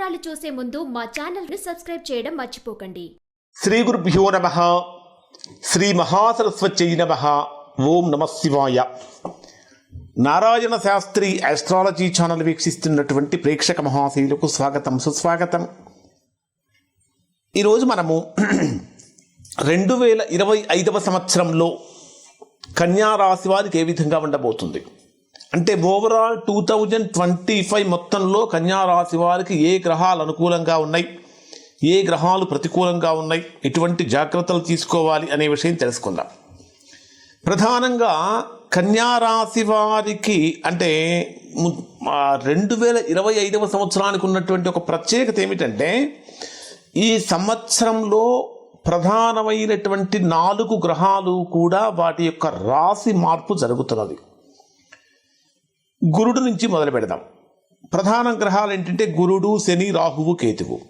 వివరాలు చూసే ముందు మా ఛానల్ని సబ్స్క్రైబ్ చేయడం మర్చిపోకండి. శ్రీ గురుభ్యో నమ. శ్రీ మహాసరస్వత్యై నమ. ఓం నమ శివాయ. నారాయణ శాస్త్రి ఆస్ట్రాలజీ ఛానల్ వీక్షిస్తున్నటువంటి ప్రేక్షక మహాశైలకు స్వాగతం సుస్వాగతం. ఈరోజు మనము రెండు వేల ఇరవై ఐదవ సంవత్సరంలో కన్యా రాశి వారికి ఏ విధంగా ఉండబోతుంది? అంటే overall two thousand twenty five మొత్తంలో కన్యా రాశి వారికి ఏ గ్రహాలు అనుకూలంగా ఉన్నాయి? ఏ గ్రహాలు ప్రతికూలంగా ఉన్నాయి? ఎటువంటి జాగ్రత్తలు తీసుకోవాలి అనే విషయం తెలుసుకుందాం. ప్రధానంగా కన్యా రాశి వారికి అంటే రెండు వేల ఇరవై ఐదవ సంవత్సరానికి ఉన్నటువంటి ఒక ప్రత్యేకత ఏమిటంటే ఈ సంవత్సరంలో ప్రధానమైనటువంటి నాలుగు గ్రహాలు కూడా వాటి యొక్క రాశి మార్పు జరుగుతున్నది. గురుడు నుంచి మొదలు పెడదాం. ప్రధాన గ్రహాలు ఏంటంటే గురుడు శని రాహువు కేతువు.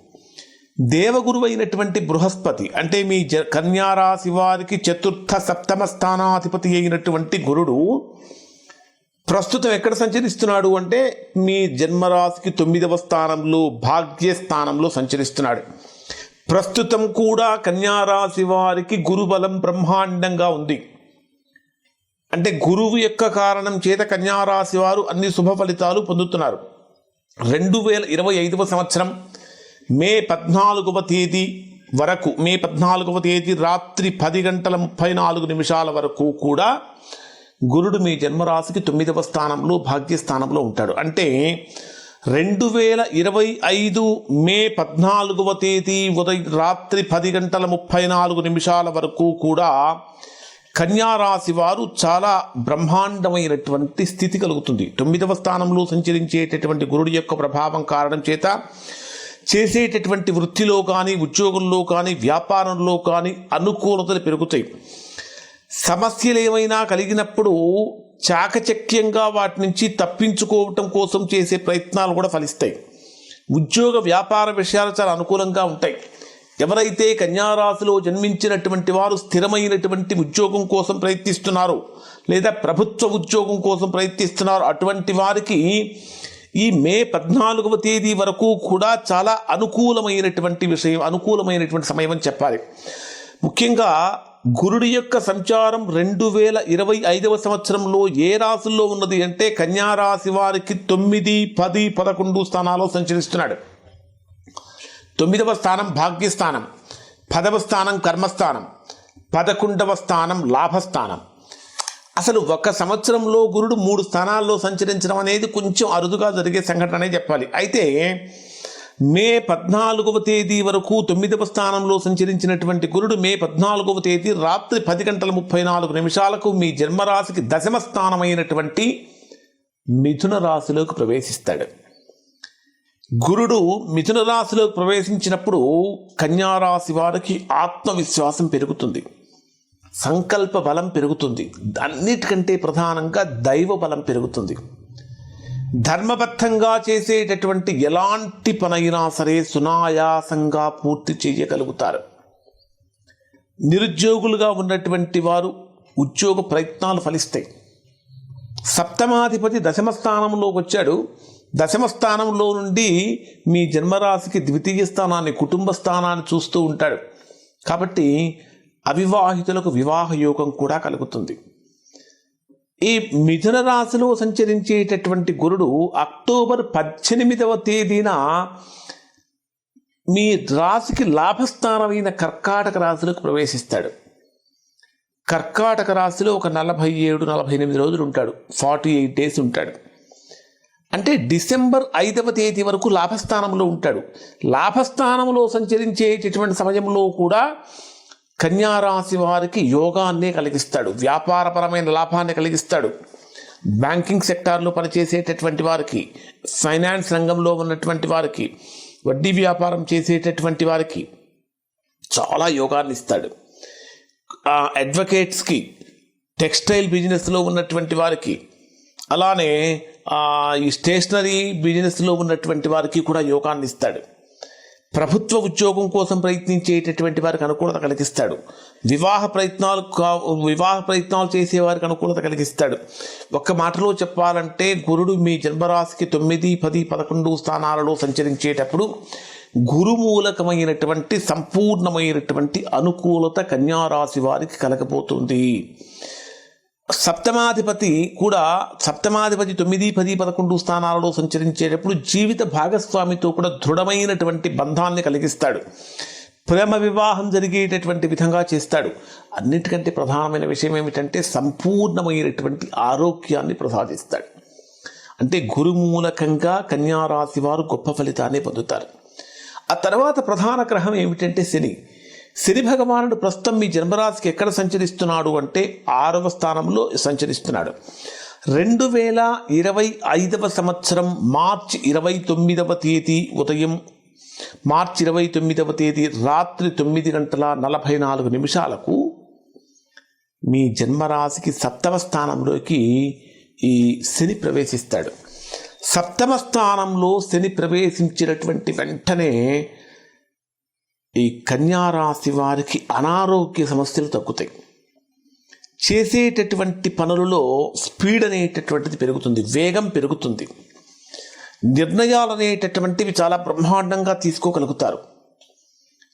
దేవగురువు అయినటువంటి బృహస్పతి అంటే మీ జ కన్యారాశి వారికి చతుర్థ సప్తమ స్థానాధిపతి అయినటువంటి గురుడు ప్రస్తుతం ఎక్కడ సంచరిస్తున్నాడు అంటే మీ జన్మరాశికి తొమ్మిదవ స్థానంలో భాగ్య స్థానంలో సంచరిస్తున్నాడు. ప్రస్తుతం కూడా కన్యారాశి వారికి గురుబలం బ్రహ్మాండంగా ఉంది. అంటే గురువు యొక్క కారణం చేత కన్యారాశి వారు అన్ని శుభ ఫలితాలు పొందుతున్నారు. రెండు వేల ఇరవై ఐదవ సంవత్సరం మే పద్నాలుగవ తేదీ వరకు మే పద్నాలుగవ తేదీ రాత్రి పది గంటల ముప్పై నాలుగు నిమిషాల వరకు కూడా గురుడు మీ జన్మరాశికి తొమ్మిదవ స్థానంలో భాగ్యస్థానంలో ఉంటాడు. అంటే రెండు వేల ఇరవై ఐదు మే పద్నాలుగవ తేదీ ఉదయం రాత్రి పది గంటల ముప్పై నాలుగు నిమిషాల వరకు కూడా కన్యారాశి వారు చాలా బ్రహ్మాండమైనటువంటి స్థితి కలుగుతుంది. తొమ్మిదవ స్థానంలో సంచరించేటటువంటి గురుడి యొక్క ప్రభావం కారణం చేత చేసేటటువంటి వృత్తిలో కానీ ఉద్యోగంలో కానీ వ్యాపారంలో కానీ అనుకూలతలు పెరుగుతాయి. సమస్యలు ఏమైనా కలిగినప్పుడు చాకచక్యంగా వాటి నుంచి తప్పించుకోవటం కోసం చేసే ప్రయత్నాలు కూడా ఫలిస్తాయి. ఉద్యోగ వ్యాపార విషయాలు చాలా అనుకూలంగా ఉంటాయి. ఎవరైతే కన్యారాశిలో జన్మించినటువంటి వారు స్థిరమైనటువంటి ఉద్యోగం కోసం ప్రయత్నిస్తున్నారో లేదా ప్రభుత్వ ఉద్యోగం కోసం ప్రయత్నిస్తున్నారో అటువంటి వారికి ఈ మే పద్నాలుగవ తేదీ వరకు కూడా చాలా అనుకూలమైనటువంటి విషయం అనుకూలమైనటువంటి సమయం అని చెప్పాలి. ముఖ్యంగా గురుడి యొక్క సంచారం రెండు వేల ఇరవై ఐదవ సంవత్సరంలో ఏ రాశుల్లో ఉన్నది అంటే కన్యారాశి వారికి తొమ్మిది పది పదకొండు స్థానాల్లో సంచరిస్తున్నాడు. తొమ్మిదవ స్థానం భాగ్యస్థానం పదవ స్థానం కర్మస్థానం పదకొండవ స్థానం లాభస్థానం. అసలు ఒక సంవత్సరంలో గురుడు మూడు స్థానాల్లో సంచరించడం అనేది కొంచెం అరుదుగా జరిగే సంఘటననే చెప్పాలి. అయితే మే పద్నాలుగవ తేదీ వరకు తొమ్మిదవ స్థానంలో సంచరించినటువంటి గురుడు మే పద్నాలుగవ తేదీ రాత్రి పది గంటల ముప్పై నాలుగు నిమిషాలకు మీ జన్మరాశికి దశమ స్థానమైనటువంటి మిథున రాశిలోకి ప్రవేశిస్తాడు. గురుడు మిథున రాశిలో ప్రవేశించినప్పుడు కన్యారాశి వారికి ఆత్మవిశ్వాసం పెరుగుతుంది. సంకల్ప బలం పెరుగుతుంది. అన్నిటికంటే ప్రధానంగా దైవ బలం పెరుగుతుంది. ధర్మబద్ధంగా చేసేటటువంటి ఎలాంటి పనైనా సరే సునాయాసంగా పూర్తి చేయగలుగుతారు. నిరుద్యోగులుగా ఉన్నటువంటి వారు ఉద్యోగ ప్రయత్నాలు ఫలిస్తాయి. సప్తమాధిపతి దశమ స్థానంలోకి వచ్చాడు. దశమ స్థానంలో నుండి మీ జన్మరాశికి ద్వితీయ స్థానాన్ని కుటుంబ స్థానాన్ని చూస్తూ ఉంటాడు. కాబట్టి అవివాహితులకు వివాహ యోగం కూడా కలుగుతుంది. ఈ మిథున రాశిలో సంచరించేటటువంటి గురుడు అక్టోబర్ పద్దెనిమిదవ తేదీన మీ రాశికి లాభస్థానమైన కర్కాటక రాశిలోకి ప్రవేశిస్తాడు. కర్కాటక రాశిలో ఒక నలభై ఏడు నలభై ఎనిమిది రోజులు ఉంటాడు. ఫార్టీ ఎయిట్ డేస్ ఉంటాడు. అంటే డిసెంబర్ ఐదవ తేదీ వరకు లాభస్థానంలో ఉంటాడు. లాభస్థానంలో సంచరించేటటువంటి సమయంలో కూడా కన్యారాశి వారికి యోగాన్నే కలిగిస్తాడు. వ్యాపారపరమైన లాభాన్ని కలిగిస్తాడు. బ్యాంకింగ్ సెక్టార్లో పనిచేసేటటువంటి వారికి ఫైనాన్స్ రంగంలో ఉన్నటువంటి వారికి వడ్డీ వ్యాపారం చేసేటటువంటి వారికి చాలా యోగాన్ని ఇస్తాడు. అడ్వకేట్స్కి టెక్స్టైల్ బిజినెస్లో ఉన్నటువంటి వారికి అలానే ఈ స్టేషనరీ బిజినెస్లో ఉన్నటువంటి వారికి కూడా యోగాన్ని ఇస్తాడు ప్రభుత్వ ఉద్యోగం కోసం ప్రయత్నించేటటువంటి వారికి అనుకూలత కలిగిస్తాడు. వివాహ ప్రయత్నాలు కా వివాహ ప్రయత్నాలు చేసేవారికి అనుకూలత కలిగిస్తాడు. ఒక్క మాటలో చెప్పాలంటే గురుడు మీ జన్మరాశికి తొమ్మిది పది పదకొండు స్థానాలలో సంచరించేటప్పుడు గురుమూలకమైనటువంటి సంపూర్ణమైనటువంటి అనుకూలత కన్యారాశి వారికి కలగబోతుంది. సప్తమాధిపతి కూడా సప్తమాధిపతి తొమ్మిది పది పదకొండు స్థానాలలో సంచరించేటప్పుడు జీవిత భాగస్వామితో కూడా దృఢమైనటువంటి బంధాన్ని కలిగిస్తాడు. ప్రేమ వివాహం జరిగేటటువంటి విధంగా చేస్తాడు. అన్నిటికంటే ప్రధానమైన విషయం ఏమిటంటే సంపూర్ణమైనటువంటి ఆరోగ్యాన్ని ప్రసాదిస్తాడు. అంటే గురుమూలకంగా కన్యారాశి వారు గొప్ప ఫలితాన్ని పొందుతారు. ఆ తర్వాత ప్రధాన గ్రహం ఏమిటంటే శని. శని భగవానుడు ప్రస్తుతం మీ జన్మరాశికి ఎక్కడ సంచరిస్తున్నాడు అంటే ఆరవ స్థానంలో సంచరిస్తున్నాడు. రెండు వేల ఇరవై ఐదవ సంవత్సరం మార్చి ఇరవై తొమ్మిదవ తేదీ ఉదయం. మార్చి ఇరవై తొమ్మిదవ తేదీ రాత్రి తొమ్మిది గంటల నలభై నాలుగు నిమిషాలకు మీ జన్మరాశికి సప్తమ స్థానంలోకి ఈ శని ప్రవేశిస్తాడు. సప్తమ స్థానంలో శని ప్రవేశించినటువంటి వెంటనే ఈ కన్యారాశి వారికి అనారోగ్య సమస్యలు తగ్గుతాయి. చేసేటటువంటి పనులలో స్పీడ్ అనేటటువంటిది పెరుగుతుంది వేగం పెరుగుతుంది. నిర్ణయాలు అనేటటువంటివి చాలా బ్రహ్మాండంగా తీసుకోగలుగుతారు.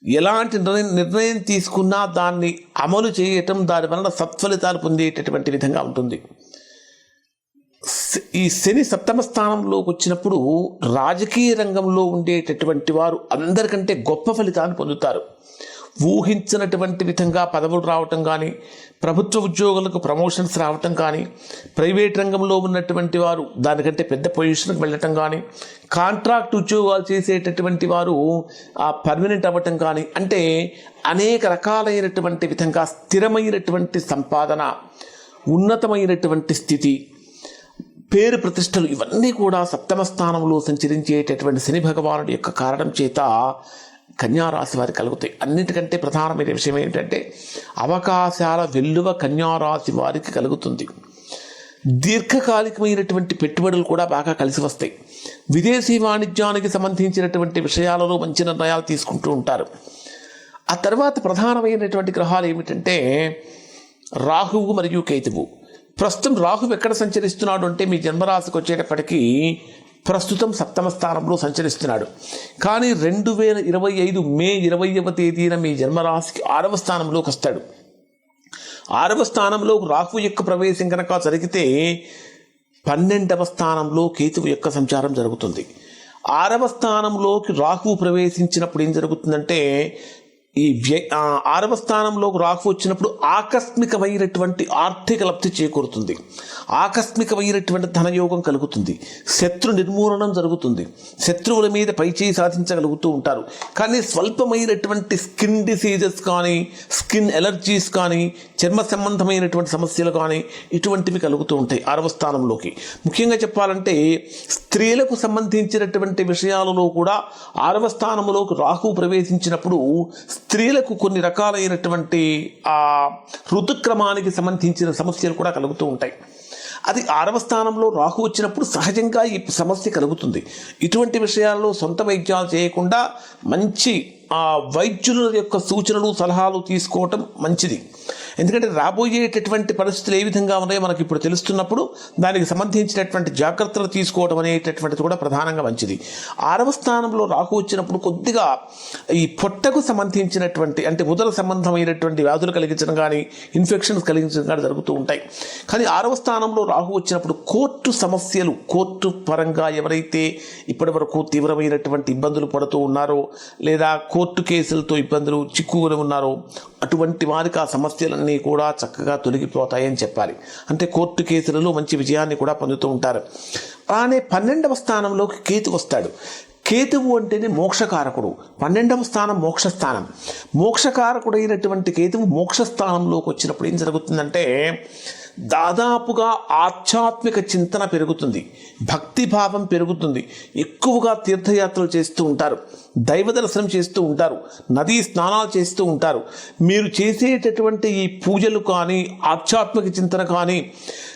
ఎలాంటి నిర్ణయం నిర్ణయం తీసుకున్నా దాన్ని అమలు చేయటం దాని వలన సత్ఫలితాలు పొందేటటువంటి విధంగా ఉంటుంది. ఈ శని సప్తమ స్థానంలోకి వచ్చినప్పుడు రాజకీయ రంగంలో ఉండేటటువంటి వారు అందరికంటే గొప్ప ఫలితాన్ని పొందుతారు. ఊహించినటువంటి విధంగా పదవులు రావటం కానీ ప్రభుత్వ ఉద్యోగులకు ప్రమోషన్స్ రావటం కానీ ప్రైవేట్ రంగంలో ఉన్నటువంటి వారు దానికంటే పెద్ద పొజిషన్కి వెళ్ళటం కానీ కాంట్రాక్ట్ ఉద్యోగాలు చేసేటటువంటి వారు ఆ పర్మనెంట్ అవ్వటం కానీ అంటే అనేక రకాలైనటువంటి విధంగా స్థిరమైనటువంటి సంపాదన ఉన్నతమైనటువంటి స్థితి పేరు ప్రతిష్టలు ఇవన్నీ కూడా సప్తమ స్థానంలో సంచరించేటటువంటి శని భగవానుడి యొక్క కారణం చేత కన్యారాశి వారికి కలుగుతాయి. అన్నిటికంటే ప్రధానమైన విషయం ఏంటంటే అవకాశాల వెల్లువ కన్యారాశి వారికి కలుగుతుంది. దీర్ఘకాలికమైనటువంటి పెట్టుబడులు కూడా బాగా కలిసి వస్తాయి. విదేశీ వాణిజ్యానికి సంబంధించినటువంటి విషయాలలో మంచి నిర్ణయాలు తీసుకుంటూ ఉంటారు. ఆ తర్వాత ప్రధానమైనటువంటి గ్రహాలు ఏమిటంటే రాహువు మరియు కేతువు. ప్రస్తుతం రాహు ఎక్కడ సంచరిస్తున్నాడు అంటే మీ జన్మరాశికి వచ్చేటప్పటికీ ప్రస్తుతం సప్తమ స్థానంలో సంచరిస్తున్నాడు. కానీ రెండు వేల ఇరవై ఐదు మే ఇరవైవ తేదీన మీ జన్మరాశికి ఆరవ స్థానంలోకి వస్తాడు. ఆరవ స్థానంలో రాహు యొక్క ప్రవేశం కనుక జరిగితే పన్నెండవ స్థానంలో కేతువు యొక్క సంచారం జరుగుతుంది. ఆరవ స్థానంలోకి రాహువు ప్రవేశించినప్పుడు ఏం జరుగుతుందంటే ఈ వ్య ఆరవ స్థానంలోకి రాహు వచ్చినప్పుడు ఆకస్మికమైనటువంటి ఆర్థిక లబ్ధి చేకూరుతుంది. ఆకస్మికమైనటువంటి ధనయోగం కలుగుతుంది. శత్రు నిర్మూలనం జరుగుతుంది. శత్రువుల మీద పైచేయి సాధించగలుగుతూ ఉంటారు. కానీ స్వల్పమైనటువంటి స్కిన్ డిసీజెస్ కానీ స్కిన్ ఎలర్జీస్ కానీ చర్మ సంబంధమైనటువంటి సమస్యలు కానీ ఇటువంటివి కలుగుతూ ఉంటాయి ఆరవ స్థానంలోకి. ముఖ్యంగా చెప్పాలంటే స్త్రీలకు సంబంధించినటువంటి విషయాలలో కూడా ఆరవ స్థానంలోకి రాహు ప్రవేశించినప్పుడు స్త్రీలకు కొన్ని రకాలైనటువంటి ఆ ఋతుక్రమానికి సంబంధించిన సమస్యలు కూడా కలుగుతూ ఉంటాయి. అది ఆరవ స్థానంలో రాహు వచ్చినప్పుడు సహజంగా ఈ సమస్య కలుగుతుంది. ఇటువంటి విషయాల్లో సొంత వైద్యాలు చేయకుండా మంచి ఆ వైద్యుల యొక్క సూచనలు సలహాలు తీసుకోవటం మంచిది. ఎందుకంటే రాబోయేటటువంటి పరిస్థితులు ఏ విధంగా ఉన్నాయో మనకి ఇప్పుడు తెలుస్తున్నప్పుడు దానికి సంబంధించినటువంటి జాగ్రత్తలు తీసుకోవడం అనేటటువంటిది కూడా ప్రధానంగా మంచిది. ఆరవ స్థానంలో రాహు వచ్చినప్పుడు కొద్దిగా ఈ పొట్టకు సంబంధించినటువంటి అంటే ఉదర సంబంధమైనటువంటి వ్యాధులు కలిగించడం కానీ ఇన్ఫెక్షన్స్ కలిగించడం కానీ జరుగుతూ ఉంటాయి. కానీ ఆరవ స్థానంలో రాహు వచ్చినప్పుడు కోర్టు సమస్యలు కోర్టు పరంగా ఎవరైతే ఇప్పటి వరకు తీవ్రమైనటువంటి ఇబ్బందులు పడుతూ ఉన్నారో లేదా కోర్టు కేసులతో ఇబ్బందులు చిక్కుకొని ఉన్నారో అటువంటి వారికి ఆ అన్నీ కూడా చక్కగా తొలగిపోతాయని చెప్పాలి. అంటే కోర్టు కేసులలో మంచి విజయాన్ని కూడా పొందుతూ ఉంటారు. అలానే పన్నెండవ స్థానంలోకి కేతు వస్తాడు. కేతువు అంటేనే మోక్షకారకుడు. పన్నెండవ స్థానం మోక్షస్థానం. మోక్షకారకుడైనటువంటి కేతువు మోక్షస్థానంలోకి వచ్చినప్పుడు ఏం జరుగుతుందంటే దాదాపుగా ఆధ్యాత్మిక చింతన పెరుగుతుంది. భక్తి భావం పెరుగుతుంది. ఎక్కువగా తీర్థయాత్రలు చేస్తూ ఉంటారు. దైవ దర్శనం చేస్తూ ఉంటారు. నదీ స్నానాలు చేస్తూ ఉంటారు. మీరు చేసేటటువంటి ఈ పూజలు కానీ ఆధ్యాత్మిక చింతన కానీ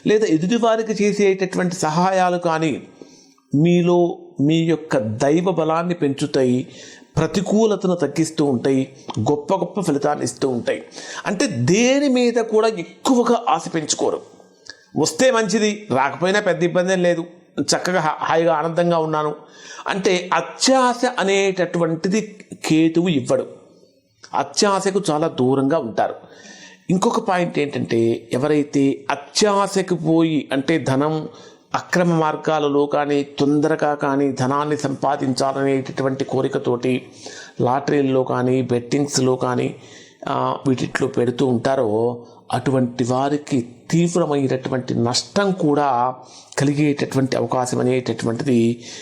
లేదా ఎదుటివారికి చేసేటటువంటి సహాయాలు కానీ మీలో మీ యొక్క దైవ బలాన్ని పెంచుతాయి ప్రతికూలతను తగ్గిస్తూ ఉంటాయి గొప్ప గొప్ప ఫలితాన్ని ఇస్తూ ఉంటాయి. అంటే దేని మీద కూడా ఎక్కువగా ఆశ పెంచుకోరు. వస్తే మంచిది రాకపోయినా పెద్ద ఇబ్బంది లేదు. చక్కగా హాయిగా ఆనందంగా ఉన్నాను. అంటే అత్యాశ అనేటటువంటిది కేతువు ఇవ్వడు. అత్యాశకు చాలా దూరంగా ఉంటారు. ఇంకొక పాయింట్ ఏంటంటే ఎవరైతే అత్యాశకు పోయి అంటే ధనం అక్రమ మార్గాలలో కానీ తొందరగా కానీ ధనాన్ని సంపాదించాలనేటటువంటి కోరికతోటి లాటరీల్లో కానీ బెట్టింగ్స్లో కానీ వీటిట్లో పెడుతూ ఉంటారో అటువంటి వారికి తీవ్రమైనటువంటి నష్టం కూడా కలిగేటటువంటి అవకాశం అనేటటువంటిది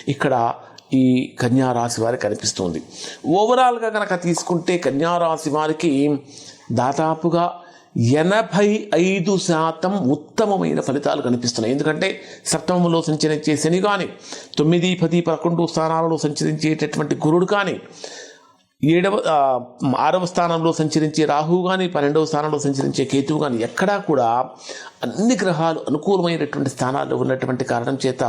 ఇక్కడ ఈ కన్యారాశి వారికి కనిపిస్తుంది. ఓవరాల్గా కనుక తీసుకుంటే కన్యారాశి వారికి దాదాపుగా ఎనభై ఐదు శాతం ఉత్తమమైన ఫలితాలు కనిపిస్తున్నాయి. ఎందుకంటే సప్తమంలో సంచరించే శని కానీ తొమ్మిది పది పదకొండు స్థానాలలో సంచరించేటటువంటి గురుడు కానీ ఏడవ ఆరవ స్థానంలో సంచరించే రాహువు కానీ పన్నెండవ స్థానంలో సంచరించే కేతువు కానీ ఎక్కడా కూడా అన్ని గ్రహాలు అనుకూలమైనటువంటి స్థానాల్లో ఉన్నటువంటి కారణం చేత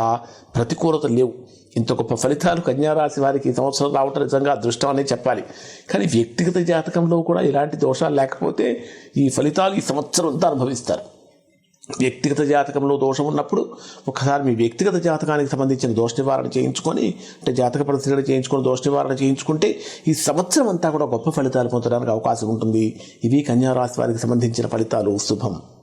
ప్రతికూలత లేవు. ఇంత గొప్ప ఫలితాలు కన్యారాశి వారికి ఈ సంవత్సరం రావటం నిజంగా అదృష్టం అనే చెప్పాలి. కానీ వ్యక్తిగత జాతకంలో కూడా ఇలాంటి దోషాలు లేకపోతే ఈ ఫలితాలు ఈ సంవత్సరం అంతా అనుభవిస్తారు. వ్యక్తిగత జాతకంలో దోషం ఉన్నప్పుడు ఒకసారి మీ వ్యక్తిగత జాతకానికి సంబంధించిన దోష నివారణ చేయించుకొని అంటే జాతక పరిశీలన చేయించుకొని దోష నివారణ చేయించుకుంటే ఈ సంవత్సరం అంతా కూడా గొప్ప ఫలితాలు పొందడానికి అవకాశం ఉంటుంది. ఇవి కన్యారాశి వారికి సంబంధించిన ఫలితాలు. శుభం.